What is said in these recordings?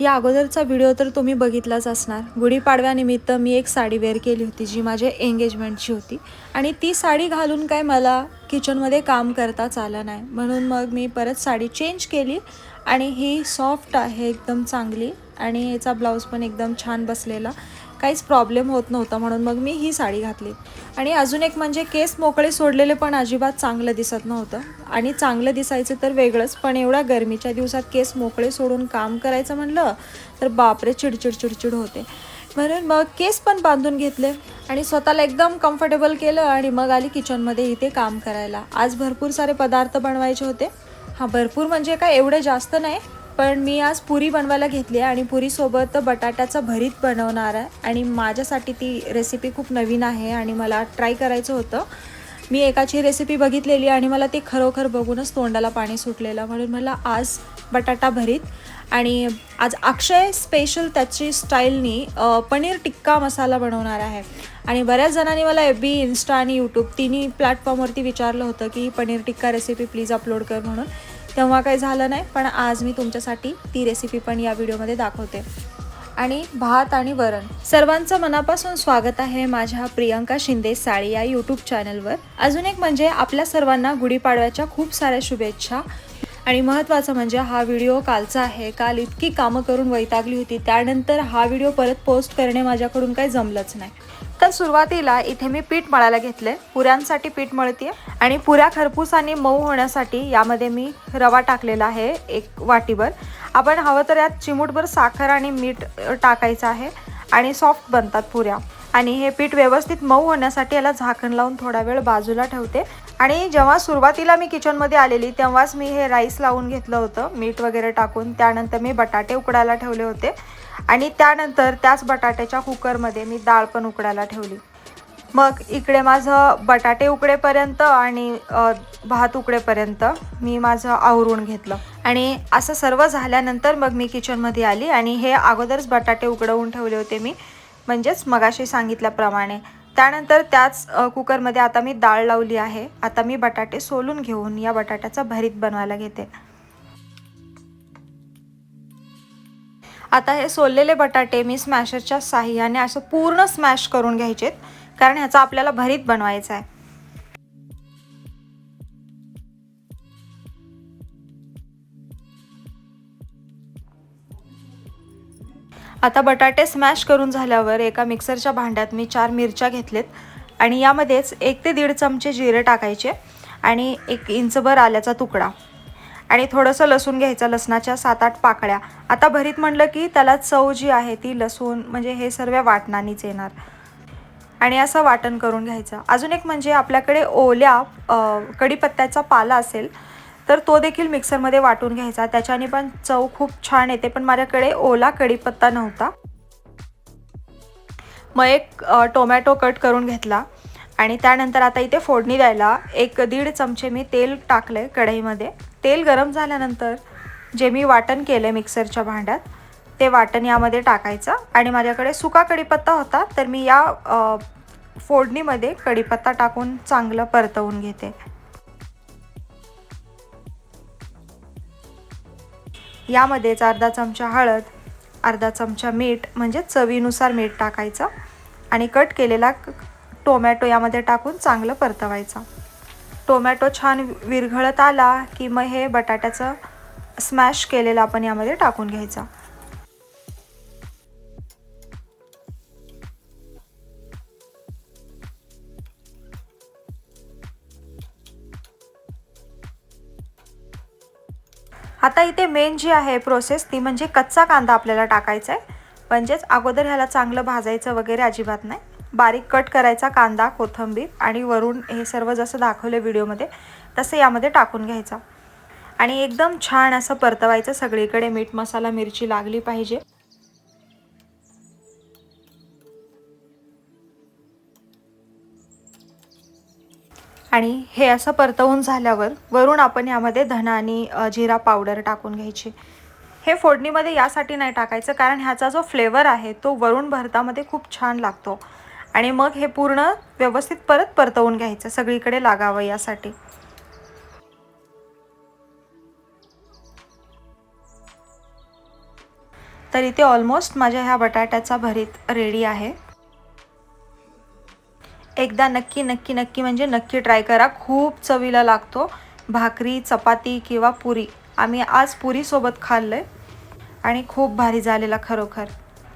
या अगोदरचा व्हिडिओ तर तुम्ही बघितलाच असणार. गुढीपाडव्यानिमित्त मी एक साडी वेअर केली होती जी माझ्या एंगेजमेंटची होती. आणि ती साडी घालून काय मला किचनमध्ये काम करताच आलं नाही. म्हणून मग मी परत साडी चेंज केली आणि ही सॉफ्ट आहे एकदम चांगली. आणि याचा ब्लाऊज पण एकदम छान बसलेला. काहीच प्रॉब्लेम होत नव्हता म्हणून मग मी ही साडी घातली. आणि अजून एक म्हणजे केस मोकळे सोडलेले पण अजिबात चांगलं दिसत नव्हतं. आणि चांगलं दिसायचं तर वेगळंच पण एवढ्या गरमीच्या दिवसात केस मोकळे सोडून काम करायचं म्हणलं तर बापरे चिडचिड चिडचिड होते. म्हणून मग केस पण बांधून घेतले आणि स्वतःला एकदम कम्फर्टेबल केलं आणि मग आली किचनमध्ये इथे काम करायला. आज भरपूर सारे पदार्थ बनवायचे होते. हां भरपूर म्हणजे काय एवढे जास्त नाही पण मी आज पुरी बनवायला घेतली आहे आणि पुरीसोबत बटाट्याचं भरीत बनवणार आहे. आणि माझ्यासाठी ती रेसिपी खूप नवीन आहे आणि मला ट्राय करायचं होतं. मी एकाची रेसिपी बघितलेली आणि मला ते खरोखर बघूनच तोंडाला पाणी सुटलेलं. म्हणून मला आज बटाटा भरीत आणि आज अक्षय स्पेशल त्याची स्टाईलनी पनीर टिक्का मसाला बनवणार आहे. आणि बऱ्याच जणांनी मला एफ बी इन्स्टा आणि यूट्यूब तिन्ही प्लॅटफॉर्मवरती विचारलं होतं की paneer tikka recipe please upload कर म्हणून. तेव्हा काही झालं नाही पण आज मी तुमच्यासाठी ती रेसिपी पण या व्हिडिओमध्ये दाखवते. आणि भात आणि वरण. सर्वांचं मनापासून स्वागत आहे माझ्या प्रियंका शिंदे साळी या यूट्यूब चॅनलवर अजून एक म्हणजे आपल्या सर्वांना गुढीपाडव्याच्या खूप साऱ्या शुभेच्छा. आणि महत्त्वाचं म्हणजे हा व्हिडिओ कालचा आहे. काल इतकी कामं करून वैतागली होती. त्यानंतर हा व्हिडिओ परत पोस्ट करणे माझ्याकडून काही जमलंच नाही. तर सुरुवातीला इथे मी पीठ मळायला घेतले पुऱ्यांसाठी पीठ मळते आणि पुऱ्या खरपूस आणि मऊ होण्यासाठी यामध्ये मी रवा टाकलेला आहे एक वाटीभर. आपण हवं तर यात चिमूटभर साखर आणि मीठ टाकायचं आहे. आणि सॉफ्ट बनतात पुऱ्या. आणि हे पीठ व्यवस्थित मऊ होण्यासाठी याला झाकण लावून थोडा वेळ बाजूला ठेवते. आणि जेव्हा सुरुवातीला मी किचनमध्ये आलेली तेव्हाच मी हे राईस लावून घेतलं होतं. मीठ वगैरे टाकून त्यानंतर मी बटाटे उकडायला ठेवले होते. आणि त्यानंतर त्याच बटाट्याच्या कुकरमध्ये मी डाळ पण उकडायला ठेवली. मग इकडे माझं बटाटे उकडेपर्यंत आणि भात उकडेपर्यंत मी माझं आवरून घेतलं. आणि असं सर्व झाल्यानंतर मग मी किचनमध्ये आली आणि हे अगोदरच बटाटे उकडवून ठेवले होते मी. म्हणजेच मगाशी सांगितल्याप्रमाणे. त्यानंतर त्याच कुकरमध्ये आता मी डाळ लावली आहे. आता मी बटाटे सोलून घेऊन या बटाट्याचा भरीत बनवायला घेते. आता हे सोललेले बटाटे मी स्मॅशरच्या साह्याने असं पूर्ण स्मॅश करून घ्यायचेत कारण ह्याचा आपल्याला भरीत बनवायचा आहे आता बटाटे स्मॅश करून झाल्यावर एका मिक्सरच्या भांड्यात मी चार मिरच्या घेतलेत आणि यामध्येच एक ते दीड चमचे जिरे टाकायचे आणि एक इंचभर आल्याचा तुकडा. आणि थोडंसं लसूण घ्यायचं लसणाच्या सात आठ पाकळ्या. आता भरीत म्हणलं की त्याला चव जी आहे ती लसूण म्हणजे हे सर्व वाटणानीच येणार. आणि असं वाटण करून घ्यायचं. अजून एक म्हणजे आपल्याकडे ओल्या कढीपत्त्याचा पाला असेल तर तो देखील मिक्सरमध्ये वाटून घ्यायचा. त्याच्याने पण चव खूप छान येते पण माझ्याकडे ओला कढीपत्ता नव्हता. मग एक टोमॅटो कट करून घेतला आणि त्यानंतर आता इथे फोडणी द्यायला एक दीड चमचे मी तेल टाकले कढईमध्ये. तेल गरम झाल्यानंतर जे मी वाटण केलं मिक्सरच्या भांड्यात ते वाटण यामध्ये टाकायचं आणि माझ्याकडे सुका कढीपत्ता होता तर मी या फोडणीमध्ये कढीपत्ता टाकून चांगलं परतवून घेते. यामध्येच अर्धा चमचा हळद अर्धा चमचा मीठ म्हणजे चवीनुसार मीठ टाकायचं आणि कट केलेला टोमॅटो यामध्ये टाकून चांगलं परतवायचं. टोमॅटो छान विरघळत आला की मग हे बटाट्याचं स्मॅश केलेलं आपण यामध्ये टाकून घ्यायचं. आता इथे मेन जी आहे प्रोसेस ती म्हणजे कच्चा कांदा आपल्याला टाकायचा आहे म्हणजेच अगोदर ह्याला चांगलं भाजायचं वगैरे अजिबात नाही. बारीक कट करायचा कांदा कोथिंबीर आणि वरून हे सर्व जसं दाखवलं व्हिडिओमध्ये तसं यामध्ये टाकून घ्यायचा. आणि एकदम छान असं परतवायचं सगळीकडे मीठ मसाला मिरची लागली पाहिजे. आणि हे असं परतवून झाल्यावर वरून आपण यामध्ये धना आणि जिरा पावडर टाकून घ्यायची. हे फोडणीमध्ये यासाठी नाही टाकायचं कारण ह्याचा जो फ्लेवर आहे तो वरून भरतामध्ये खूप छान लागतो. आणि मग हे पूर्ण व्यवस्थित परत परतवून घ्यायचं सगळीकडे लागावं यासाठी. तर इथे ऑलमोस्ट माझ्या ह्या बटाट्याचा भरीत रेडी आहे. एकदा नक्की नक्की नक्की म्हणजे नक्की ट्राय करा. खूप चवीला लागतो. भाकरी चपाती किंवा पुरी. आम्ही आज पुरीसोबत खाल्लं आहे आणि खूप भारी झालेला खरोखर.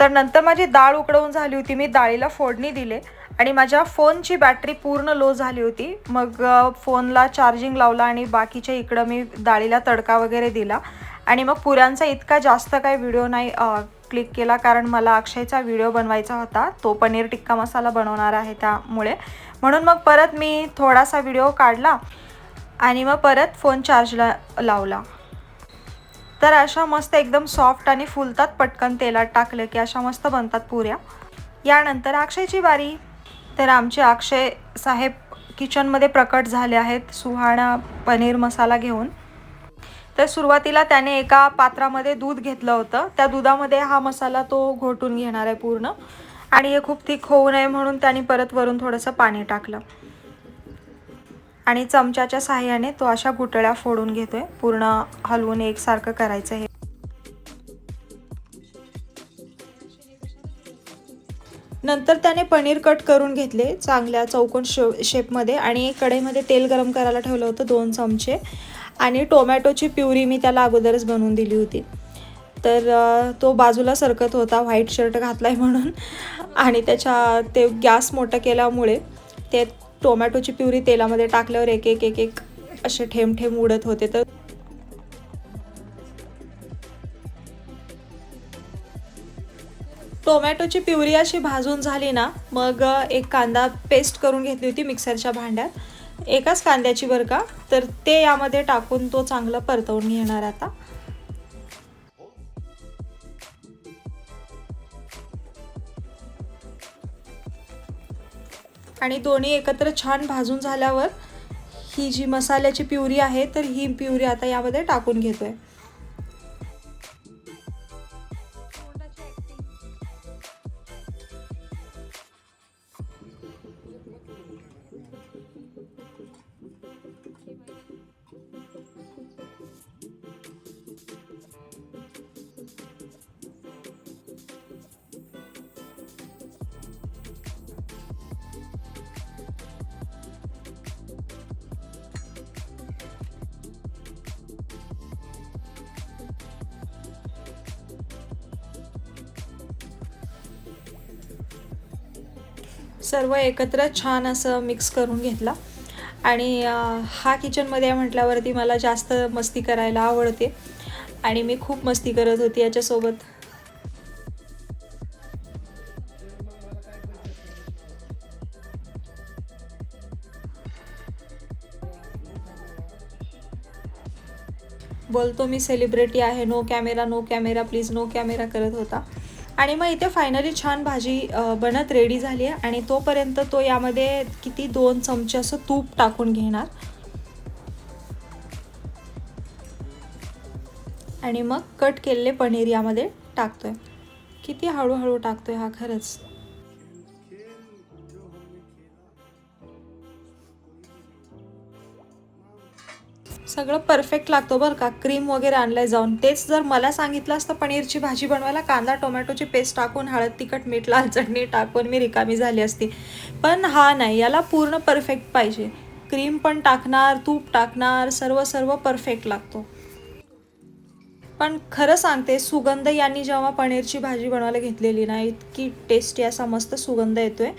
तर नंतर माझी डाळ उकडवून झाली होती. मी डाळीला फोडणी दिले आणि माझ्या फोनची बॅटरी पूर्ण लो झाली होती. मग फोनला चार्जिंग लावला आणि बाकीच्या इकडं मी डाळीला तडका वगैरे दिला. आणि मग पुऱ्यांचा इतका जास्त काही व्हिडिओ नाही क्लिक केला कारण मला अक्षयचा व्हिडिओ बनवायचा होता. तो पनीर टिक्का मसाला बनवणार आहे त्यामुळे. म्हणून मग परत मी थोडासा व्हिडिओ काढला आणि मग परत फोन चार्जला लावला. तर अशा मस्त एकदम सॉफ्ट आणि फुलतात पटकन तेलात टाकलं की अशा मस्त बनतात पुऱ्या. यानंतर अक्षयची बारी. तर आमचे अक्षय साहेब किचनमध्ये प्रकट झाले आहेत सुहाणा पनीर मसाला घेऊन. तर सुरुवातीला त्याने एका पात्रामध्ये दूध घेतलं होतं. त्या दुधामध्ये हा मसाला तो घोटून घेणार आहे पूर्ण. आणि हे खूप थिक होऊ नये म्हणून त्याने परत वरून थोडंसं पाणी टाकलं. आणि चमच्याच्या साह्याने तो अशा गुटळ्या फोडून घेतोय. पूर्ण हलवून एकसारखं करायचं हे नंतर त्याने पनीर कट करून घेतले चांगल्या चौकोन शे शेपमध्ये आणि कढईमध्ये तेल गरम करायला ठेवलं होतं दोन चमचे. आणि टोमॅटोची प्युरी मी त्याला अगोदरच बनवून दिली होती. तर तो बाजूला सरकत होता व्हाईट शर्ट घातला आहे म्हणून. आणि त्याच्या ते गॅस मोठं केल्यामुळे ते टोमॅटोची प्युरी तेलामध्ये टाकल्यावर एक एक एक एक असे ठेम ठेम उडत होते. तर टोमॅटोची प्युरी अशी भाजून झाली ना मग एक कांदा पेस्ट करून घेतली होती मिक्सरच्या भांड्यात. एकाच कांद्याची बरं का? तर ते यामध्ये टाकून तो चांगला परतवून घेणार आता. आणि दोन्ही एकत्र छान भाजून झाल्यावर ही जी मसाल्याची प्युरी आहे तर ही प्युरी आता यामध्ये टाकून घेतो आहे सर्व एकत्र छान असं मिक्स करून घेतला. आणि हा किचनमध्ये म्हटल्यावरती मला जास्त मस्ती करायला आवडते. आणि मी खूप मस्ती करत होती याच्यासोबत. बोलतो मी सेलिब्रिटी आहे. No camera no camera please no camera करत होता. आणि मग इथे फायनली छान भाजी बनत रेडी झाली आहे. आणि तोपर्यंत तो यामध्ये किती दोन चमचे असं तूप टाकून घेणार. आणि मग कट केलेले पनीर यामध्ये टाकतोय. किती हळूहळू टाकतोय हा खरंच. सगळं परफेक्ट लागतो बरं का. क्रीम वगैरे आणलंय जाऊन. तेच जर मला सांगितलं असतं पनीरची भाजी बनवायला कांदा टोमॅटोची पेस्ट टाकून हळद तिखट मीठ लाल चटणी टाकून मी रिकामी झाली असती. पण हा नाही याला पूर्ण परफेक्ट पाहिजे. क्रीम पण टाकणार तूप टाकणार सर्व सर्व परफेक्ट लागतो. पण खरं सांगते सुगंध यांनी जेव्हा पनीरची भाजी बनवायला घेतलेली ना इतकी टेस्टी असा मस्त सुगंध येतोय.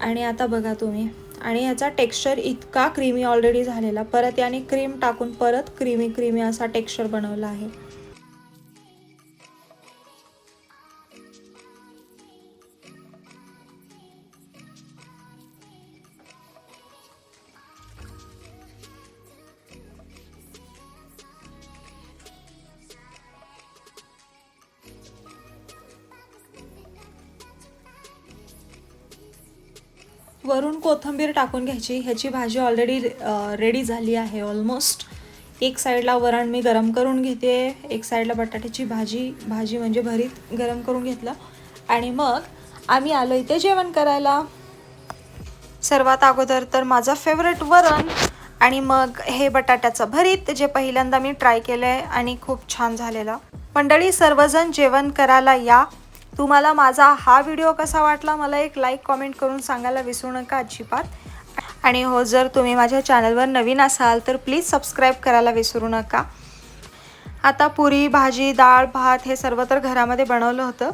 आणि आता बघा तुम्ही. आणि याचा टेक्स्चर इतका क्रीमी ऑलरेडी झालेला. परत याने क्रीम टाकून परत क्रीमी क्रीमी असा टेक्स्चर बनवला आहे. वरून कोथिंबीर टाकून घ्यायची. ह्याची भाजी ऑलरेडी रेडी झाली आहे ऑलमोस्ट एक साईडला वरण मी गरम करून घेते. एक साईडला बटाट्याची भाजी भाजी म्हणजे भरीत गरम करून घेतलं. आणि मग आम्ही आलो इथे जेवण करायला. सर्वात अगोदर तर माझं फेवरेट वरण आणि मग हे बटाट्याचं भरीत जे पहिल्यांदा मी ट्राय केलं आहे आणि खूप छान झालेलं. मंडळी सर्वजण जेवण करायला या. तुम्हाला माझा हा व्हिडिओ कसा वाटला मला एक लाईक कॉमेंट करून सांगायला विसरू नका अजिबात. आणि हो जर तुम्ही माझ्या चॅनलवर नवीन असाल तर प्लीज सबस्क्राईब करायला विसरू नका. आता पुरी भाजी डाळ भात हे सर्व तर घरामध्ये बनवलं होतं.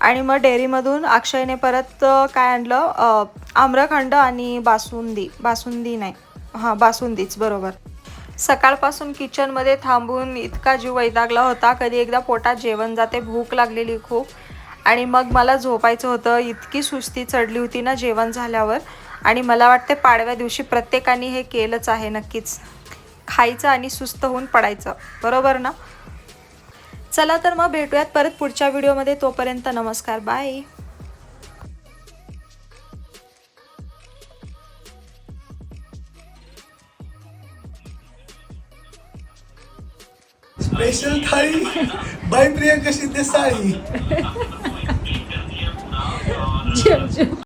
आणि मग डेअरीमधून अक्षयने परत काय आणलं? आम्रखंड आणि बासुंदी. बासुंदी नाही. हां बासुंदीच बरोबर. सकाळपासून किचनमध्ये थांबून इतका जीव वैतागला होता कधी एकदा पोटात जेवण जाते भूक लागलेली खूप. आणि मग मला झोपायचं होतं. इतकी सुस्ती चढली होती ना जेवण झाल्यावर. आणि मला वाटते पाडव्या दिवशी प्रत्येकाने हे केलंच आहे नक्कीच. खायचं आणि सुस्त होऊन पडायचं. बरोबर ना? चला तर मग भेटूयात परत पुढच्या व्हिडिओमध्ये. तोपर्यंत नमस्कार. Bye. Special thali. By Priyanka Shinde Sali. question.